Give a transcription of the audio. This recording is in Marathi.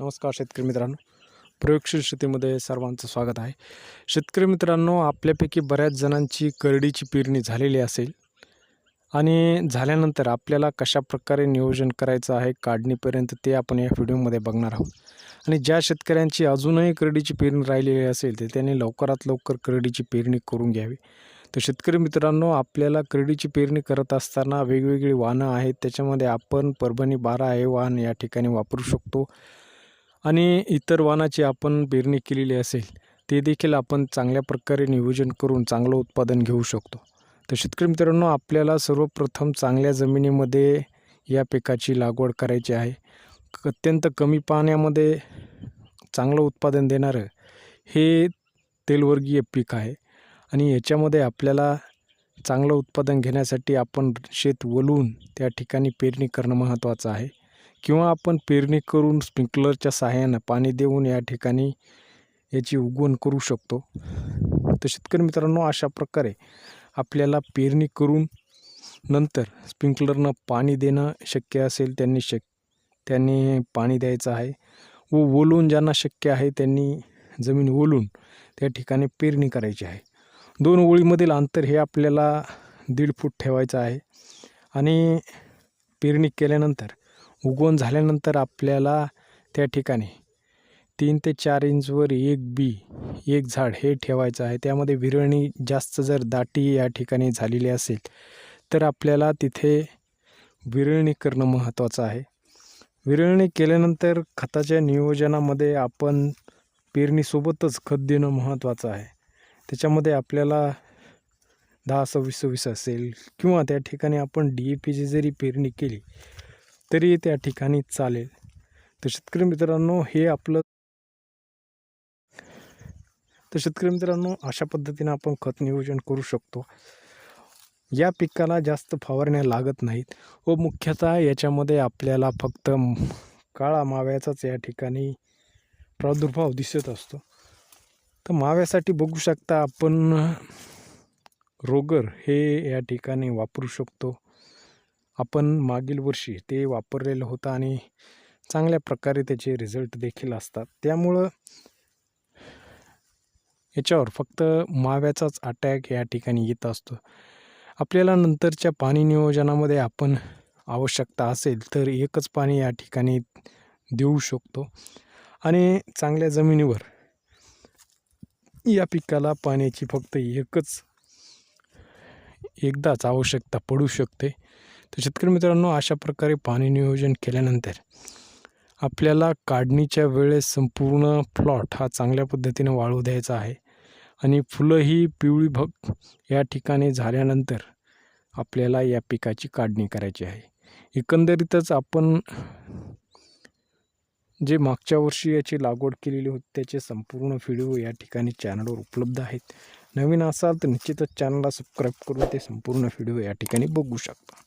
नमस्कार शेतकरी मित्रांनो. प्रयोगशील शेतीमध्ये सर्वांचं स्वागत आहे. शेतकरी मित्रांनो आपल्यापैकी बऱ्याच जणांची करडीची पेरणी झालेली असेल आणि झाल्यानंतर आपल्याला कशा प्रकारे नियोजन करायचं आहे काढणीपर्यंत ते आपण या व्हिडिओमध्ये बघणार आहोत. आणि ज्या शेतकऱ्यांची अजूनही करडीची पेरणी राहिलेली असेल तर त्यांनी लवकरात लवकर करडीची पेरणी करून घ्यावी. तर शेतकरी मित्रांनो आपल्याला करडीची पेरणी करत असताना वेगवेगळी वाहनं आहेत त्याच्यामध्ये आपण परभणी बारा हे वाहन या ठिकाणी वापरू शकतो. आणि इतर वाहनाची आपण पेरणी केलेली असेल ते देखील आपण चांगल्या प्रकारे नियोजन करून चांगलं उत्पादन घेऊ शकतो. तर शेतकरी मित्रांनो आपल्याला सर्वप्रथम चांगल्या जमिनीमध्ये या पिकाची लागवड करायची आहे. अत्यंत कमी पाण्यामध्ये चांगलं उत्पादन देणारं हे तेलवर्गीय पीक आहे. आणि याच्यामध्ये आपल्याला चांगलं उत्पादन घेण्यासाठी आपण शेत वलून त्या ठिकाणी पेरणी करणं महत्त्वाचं आहे. किंवा आपण पेरणी करून स्प्रिंकलरच्या सहाय्यानं पाणी देऊन या ठिकाणी याची उगवण करू शकतो. तर शेतकरी मित्रांनो अशा प्रकारे आपल्याला पेरणी करून नंतर स्प्रिंकलरनं पाणी देणं शक्य असेल त्यांनी शक त्यांनी पाणी द्यायचं आहे व ओलून ज्यांना शक्य आहे त्यांनी जमीन ओलून त्या ठिकाणी पेरणी करायची आहे. दोन ओळीमधील अंतर हे आपल्याला दीड फूट ठेवायचं आहे आणि पेरणी केल्यानंतर उगवण झाल्यानंतर आपल्याला त्या ठिकाणी तीन ते चार इंचवर एक बी एक झाड हे ठेवायचं आहे. त्यामध्ये विरळणी जास्त जर दाटी या ठिकाणी झालेली असेल तर आपल्याला तिथे विरळणी करणं महत्त्वाचं आहे. विरळणी केल्यानंतर खताच्या नियोजनामध्ये आपण पेरणीसोबतच खत देणं महत्त्वाचं आहे. त्याच्यामध्ये आपल्याला दहा सव्वीस सव्वीस असेल किंवा त्या ठिकाणी आपण डी ए पीची जरी पेरणी केली तरी त्या ठिकाणी चालेल. तर शेतकरी मित्रांनो हे आपलं तर शेतकरी मित्रांनो अशा पद्धतीनं आपण खत नियोजन करू शकतो. या पिकाला जास्त फवारण्या लागत नाहीत व मुख्यतः याच्यामध्ये आपल्याला फक्त काळा माव्याचाच या ठिकाणी प्रादुर्भाव दिसत असतो. तर माव्यासाठी बघू शकता आपण रोगर हे या ठिकाणी वापरू शकतो. आपण मागील वर्षी ते वापरलेलं होतं आणि चांगल्या प्रकारे त्याचे रिझल्ट देखील असतात. त्यामुळं याच्यावर फक्त माव्याचाच अटॅक या ठिकाणी येत असतो. आपल्याला नंतरच्या पाणी नियोजनामध्ये आपण आवश्यकता असेल तर एकच पाणी या ठिकाणी देऊ शकतो. आणि चांगल्या जमिनीवर या पिकाला पाण्याची फक्त एकच एकदाच आवश्यकता पडू शकते. तर शेतकरी मित्रांनो अशा प्रकारे पाणी नियोजन केल्यानंतर आपल्याला काढणीच्या वेळेस संपूर्ण प्लॉट हा चांगल्या पद्धतीने वाळू द्यायचा आहे. आणि फुलं ही पिवळी भग या ठिकाणी झाल्यानंतर आपल्याला या पिकाची काढणी करायची आहे. एकंदरीतच आपण जे मागच्या वर्षी याची लागवड केलेली होती त्याचे संपूर्ण व्हिडिओ या ठिकाणी चॅनलवर उपलब्ध आहेत. नवीन असाल तर निश्चितच चॅनलला सबस्क्राईब करून ते संपूर्ण व्हिडिओ या ठिकाणी बघू शकता.